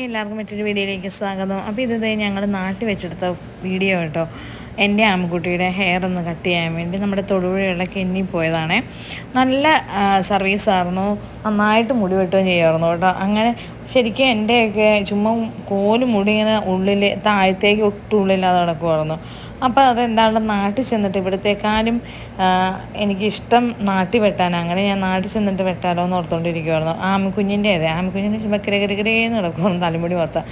Hi എല്ലാവർക്കും മറ്റൊരു വീഡിയോയിലേക്ക് സ്വാഗതം. അപ്പോൾ ഇത് ഞങ്ങൾ നാട്ടിൽ വെച്ചെടുത്ത വീഡിയോ കേട്ടോ. എന്റെ ആമ്പുട്ടിയുടെ ഹെയർ ഒന്ന് കട്ട് ചെയ്യാൻ വേണ്ടി നമ്മുടെ തൊടുപുഴയുള്ള കെന്നി പോയതാണേ. നല്ല സർവീസായിരുന്നു നന്നായിട്ട് മുടി വെട്ടുകയും ചെയ്യുമായിരുന്നു കേട്ടോ. അങ്ങനെ ശരിക്കും എന്റെയൊക്കെ ചുമ്മാ കോൽ മുടി ഇങ്ങനെ ഉള്ളിൽ താഴത്തേക്ക് ഒട്ടും ഉള്ളില്ലാതെ കിടക്കുമായിരുന്നു അപ്പോൾ അതെന്താണ്? നാട്ടിൽ ചെന്നിട്ട് ഇവിടത്തേക്കാളും എനിക്കിഷ്ടം നാട്ടിൽ വെട്ടാൻ അങ്ങനെ ഞാൻ നാട്ടിൽ ചെന്നിട്ട് വെട്ടാലോ എന്ന് ഓർത്തുകൊണ്ടിരിക്കുമായിരുന്നു ആമിക്കുഞ്ഞിന്റെ അതെ ആമിക്കുഞ്ഞിന്റെ ചുമ്മാ എന്ന് കിടക്കുമായിരുന്നു തലമുടി മൊത്തം.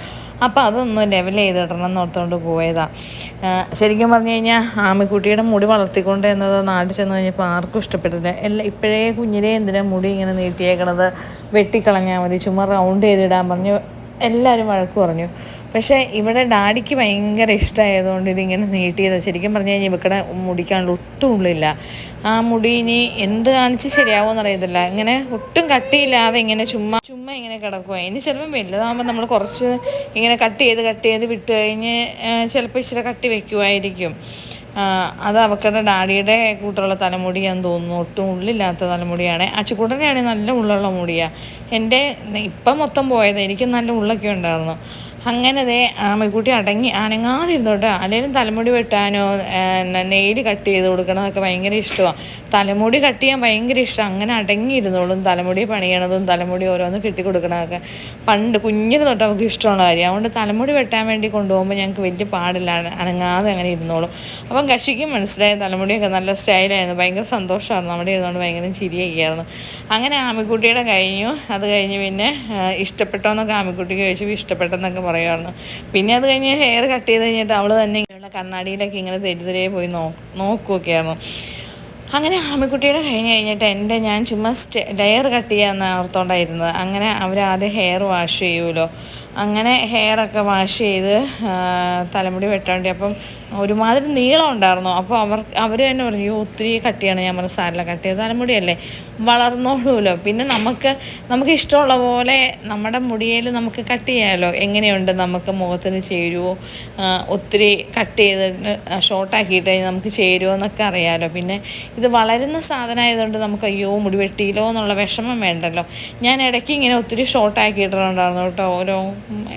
അപ്പോൾ അതൊന്നും ലെവൽ ചെയ്തിടണം എന്ന് ഓർത്തുകൊണ്ട് പോയതാണ് ശരിക്കും പറഞ്ഞു കഴിഞ്ഞാൽ ആമിക്കുട്ടിയുടെ മുടി വളർത്തിക്കൊണ്ട് എന്നത് നാട്ടിൽ ചെന്ന് കഴിഞ്ഞപ്പോൾ ആർക്കും ഇഷ്ടപ്പെട്ടില്ല. എല്ലാം ഇപ്പോഴേ കുഞ്ഞിലേ എന്തിനാ മുടി ഇങ്ങനെ നീട്ടിയേക്കണത്? വെട്ടിക്കളഞ്ഞാൽ മതി ചുമ്മാ റൗണ്ട് ചെയ്തിടാൻ പറഞ്ഞു. എല്ലാവരും വഴക്ക് പറഞ്ഞു. പക്ഷേ ഇവിടെ ഡാഡിക്ക് ഭയങ്കര ഇഷ്ടമായതുകൊണ്ട് ഇതിങ്ങനെ നീട്ടിയത്. ശരിക്കും പറഞ്ഞു കഴിഞ്ഞാൽ ഇവിടെ മുടിക്കാനുള്ള ഒട്ടും ഉള്ളില്ല. ആ മുടി ഇനി എന്ത് കാണിച്ച് ശരിയാവുമെന്ന് അറിയത്തില്ല. ഇങ്ങനെ ഒട്ടും കട്ടിയില്ലാതെ ഇങ്ങനെ ചുമ്മാ ചുമ്മാ ഇങ്ങനെ കിടക്കുക ഇനി ചിലപ്പം വലുതാകുമ്പോൾ നമ്മൾ കുറച്ച് ഇങ്ങനെ കട്ട് ചെയ്ത് കട്ട് ചെയ്ത് വിട്ട് കഴിഞ്ഞ് ചിലപ്പോൾ ഇച്ചിരി കട്ടി വെക്കുമായിരിക്കും അത് അവക്കടെ ഡാഡിയുടെ കൂട്ടുള്ള തലമുടിയാന്ന് തോന്നുന്നു. ഒട്ടും ഉള്ളില്ലാത്ത തലമുടിയാണ്. അച്ചുകൂട്ടനെയാണെങ്കിൽ നല്ല ഉള്ളുള്ള മുടിയാണ് എന്റെ ഇപ്പം മൊത്തം പോയത് എനിക്ക് നല്ല ഉള്ളൊക്കെ ഉണ്ടായിരുന്നു. അങ്ങനെ ദേ ആമക്കുട്ടി അടങ്ങി അനങ്ങാതെ അനങ്ങാതിരുന്നോട്ടോ. അല്ലെങ്കിലും തലമുടി വെട്ടാനോ നെയിൽ കട്ട് ചെയ്ത് കൊടുക്കണതൊക്കെ ഭയങ്കര ഇഷ്ടമാണ് തലമുടി കട്ട് ചെയ്യാൻ ഭയങ്കര ഇഷ്ടം. അങ്ങനെ അടങ്ങിയിരുന്നോളും തലമുടി പണിയണതും തലമുടി ഓരോന്ന് കെട്ടി കൊടുക്കണതൊക്കെ. പണ്ട് കുഞ്ഞിന് തൊട്ട് അവൾക്ക് ഇഷ്ടമുള്ള കാര്യം. അതുകൊണ്ട് തലമുടി വെട്ടാൻ വേണ്ടി കൊണ്ടുപോകുമ്പോൾ ഞങ്ങൾക്ക് വലിയ പാടില്ല. അനങ്ങാതെ അങ്ങനെ ഇരുന്നോളും. അപ്പം കക്ഷിക്കും മനസ്സിലായ? തലമുടിയൊക്കെ നല്ല സ്റ്റൈലായിരുന്നു. ഭയങ്കര സന്തോഷമായിരുന്നു നമ്മുടെ ഇരുന്നുകൊണ്ട് ഭയങ്കര ചിരിയൊക്കെയായിരുന്നു അങ്ങനെ ആമിക്കുട്ടിയുടെ കഴിഞ്ഞു. അത് കഴിഞ്ഞ് പിന്നെ ഇഷ്ടപ്പെട്ടോന്നൊക്കെ ആമിക്കുട്ടിക്ക് ചോദിച്ചു. ഇഷ്ടപ്പെട്ടെന്നൊക്കെ പറയുമായിരുന്നു പിന്നെ അത് കഴിഞ്ഞ് ഹെയർ കട്ട് ചെയ്ത് കഴിഞ്ഞിട്ട് അവൾ തന്നെ ഇങ്ങനെയുള്ള കണ്ണാടിയിലൊക്കെ ഇങ്ങനെ തെരുതെരെ പോയി നോ നോക്കുകയൊക്കെയായിരുന്നു അങ്ങനെ ആമിക്കുട്ടിയുടെ കഴിഞ്ഞ് കഴിഞ്ഞിട്ട് എന്റെ ഞാൻ ചുമ്മാ സ്റ്റെ ഡയർ കട്ട് ചെയ്യാമെന്ന് ഓർത്തോണ്ടായിരുന്നത്. അങ്ങനെ അവർ ആദ്യം ഹെയർ വാഷ് ചെയ്യുമല്ലോ അങ്ങനെ ഹെയറൊക്കെ വാഷ് ചെയ്ത് തലമുടി വെട്ടാണ്ടി അപ്പം ഒരുമാതിരി നീളം ഉണ്ടായിരുന്നു. അപ്പോൾ അവർ അവർ തന്നെ പറഞ്ഞു ഒത്തിരി കട്ടിയാണ്. ഞാൻ പറഞ്ഞ സാരില്ല കട്ട് ചെയ്ത് തലമുടിയല്ലേ. വളർന്നോളൂല്ലോ പിന്നെ നമുക്ക് നമുക്ക് ഇഷ്ടമുള്ള പോലെ നമ്മുടെ മുടിയിൽ നമുക്ക് കട്ട് ചെയ്യാമല്ലോ എങ്ങനെയുണ്ട് നമുക്ക് മുഖത്തിന് ചേരുവോ? ഒത്തിരി കട്ട് ചെയ്ത് ഷോർട്ടാക്കിയിട്ട് നമുക്ക് ചേരുമോ എന്നൊക്കെ അറിയാമല്ലോ പിന്നെ ഇത് വളരുന്ന സാധനമായതുകൊണ്ട് നമുക്ക് അയ്യോ മുടി വെട്ടിയില്ലോ എന്നുള്ള വിഷമം വേണ്ടല്ലോ. ഞാൻ ഇടയ്ക്ക് ഇങ്ങനെ ഒത്തിരി ഷോർട്ടാക്കിയിട്ടുണ്ടായിരുന്നു കേട്ടോ. ഓരോ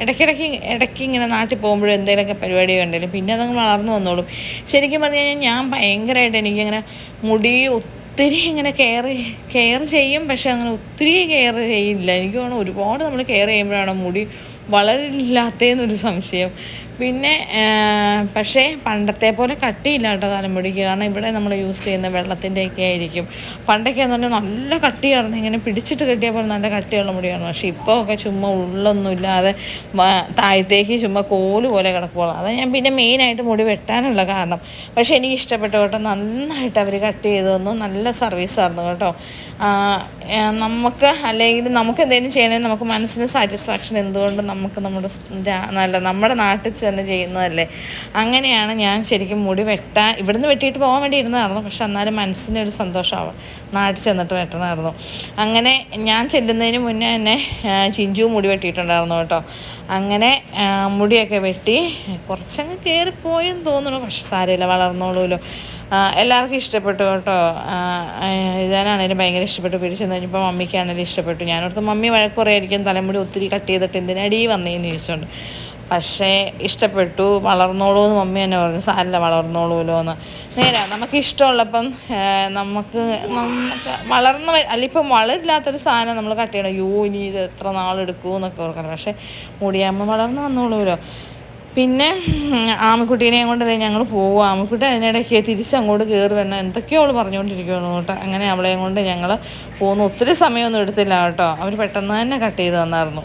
ഇടയ്ക്കിടയ്ക്ക് ഇടയ്ക്ക് ഇങ്ങനെ നാട്ടിൽ പോകുമ്പോഴും എന്തെങ്കിലുമൊക്കെ പരിപാടി വേണ്ടല്ലോ പിന്നെ അതങ്ങ് വളർന്നു വന്നോളും. ശരിക്കും പറഞ്ഞു കഴിഞ്ഞാൽ ഞാൻ ഭയങ്കരമായിട്ട് എനിക്കിങ്ങനെ മുടി ഒത്തിരി ഇങ്ങനെ കെയർ കെയർ ചെയ്യും പക്ഷെ അങ്ങനെ ഒത്തിരി കെയർ ചെയ്യില്ല. എനിക്ക് തോന്നുന്നു ഒരുപാട് നമ്മൾ കെയർ ചെയ്യുമ്പോഴാണ് മുടി വളരില്ലാത്തതെന്നൊരു സംശയം. പിന്നെ പക്ഷേ പണ്ടത്തെ പോലെ കട്ടിയില്ല കേട്ടോ തലമുടിക്ക്. കാരണം ഇവിടെ നമ്മൾ യൂസ് ചെയ്യുന്ന വെള്ളത്തിന്റെയൊക്കെ ആയിരിക്കും. പണ്ടൊക്കെ എന്ന് പറഞ്ഞാൽ നല്ല കട്ടിയായിരുന്നു. ഇങ്ങനെ പിടിച്ചിട്ട് കെട്ടിയപ്പോൾ നല്ല കട്ടിയുള്ള മുടിയാണ് പക്ഷേ ഇപ്പോൾ ഒക്കെ ചുമ്മാ ഉള്ളൊന്നുമില്ലാതെ താഴത്തേക്ക് ചുമ്മാ കോൽ പോലെ കിടക്കുള്ളൂ അതാണ് ഞാൻ പിന്നെ മെയിനായിട്ട് മുടി വെട്ടാനുള്ള കാരണം. പക്ഷേ എനിക്ക് ഇഷ്ടപ്പെട്ടു കേട്ടോ നന്നായിട്ട് അവർ കട്ട് ചെയ്തു തന്നു. നല്ല സർവീസായിരുന്നു കേട്ടോ. നമുക്ക് അല്ലെങ്കിൽ നമുക്ക് എന്തെങ്കിലും ചെയ്യണമെങ്കിൽ നമുക്ക് മനസ്സിന് സാറ്റിസ്ഫാക്ഷൻ എന്തുകൊണ്ട് നമുക്ക് നമ്മുടെ നല്ല നമ്മുടെ നാട്ടിൽ തന്നെ ചെയ്യുന്നതല്ലേ? അങ്ങനെയാണ് ഞാൻ ശരിക്കും മുടി വെട്ടാൻ ഇവിടുന്ന് വെട്ടിയിട്ട് പോകാൻ വേണ്ടി ഇരുന്നതായിരുന്നു. പക്ഷെ എന്നാലും മനസ്സിനൊരു സന്തോഷമാവും. നാട്ടിൽ ചെന്നിട്ട് വെട്ടണമായിരുന്നു. അങ്ങനെ ഞാൻ ചെല്ലുന്നതിന് മുന്നേ തന്നെ ചിഞ്ചു മുടി വെട്ടിയിട്ടുണ്ടായിരുന്നു കേട്ടോ. അങ്ങനെ മുടിയൊക്കെ വെട്ടി കുറച്ചങ്ങ് കയറിപ്പോയെന്ന് തോന്നുന്നു. പക്ഷെ സാരമില്ല വളർന്നോളൂല്ലോ എല്ലാവർക്കും ഇഷ്ടപ്പെട്ടു കേട്ടോ. ഇതാനാണെങ്കിലും ഭയങ്കര ഇഷ്ടപ്പെട്ടു. പിടിച്ചു കഴിഞ്ഞപ്പോൾ മമ്മിക്കാണെങ്കിലും ഇഷ്ടപ്പെട്ടു. ഞാനോർത്ത് മമ്മി വഴക്കുറയായിരിക്കും തലമുടി ഒത്തിരി കട്ട് ചെയ്തിട്ട് എന്തിനടി വന്നേന്ന് ചോദിച്ചോണ്ട്. പക്ഷേ ഇഷ്ടപ്പെട്ടു വളർന്നോളൂ എന്ന് മമ്മി തന്നെ പറഞ്ഞു. സാരല്ല വളർന്നോളൂലോ എന്ന്. നേരെ നമുക്ക് ഇഷ്ടമുള്ളപ്പം നമുക്ക് നമുക്ക് വളർന്ന അല്ല ഇപ്പം വളരില്ലാത്തൊരു സാധനം നമ്മൾ കട്ട് ചെയ്യണം. യോ ഇനി ഇത് എത്ര നാളെടുക്കൂ എന്നൊക്കെ ഓർക്കണം. പക്ഷേ മുടിയാകുമ്പോൾ വളർന്നു വന്നോളൂലോ. പിന്നെ ആമക്കുട്ടീനെയും കൊണ്ട് ഞങ്ങൾ പോകും ആമക്കുട്ടി അതിനിടയ്ക്ക് തിരിച്ചങ്ങോട്ട് കയറി വരണം. എന്തൊക്കെയോ അവൾ പറഞ്ഞുകൊണ്ടിരിക്കുകയാണ് കേട്ടോ. അങ്ങനെ അവളെയും കൊണ്ട് ഞങ്ങൾ പോകുന്നു ഒത്തിരി സമയമൊന്നും എടുത്തില്ല കേട്ടോ. അവർ പെട്ടെന്ന് തന്നെ കട്ട് ചെയ്ത് തന്നായിരുന്നു.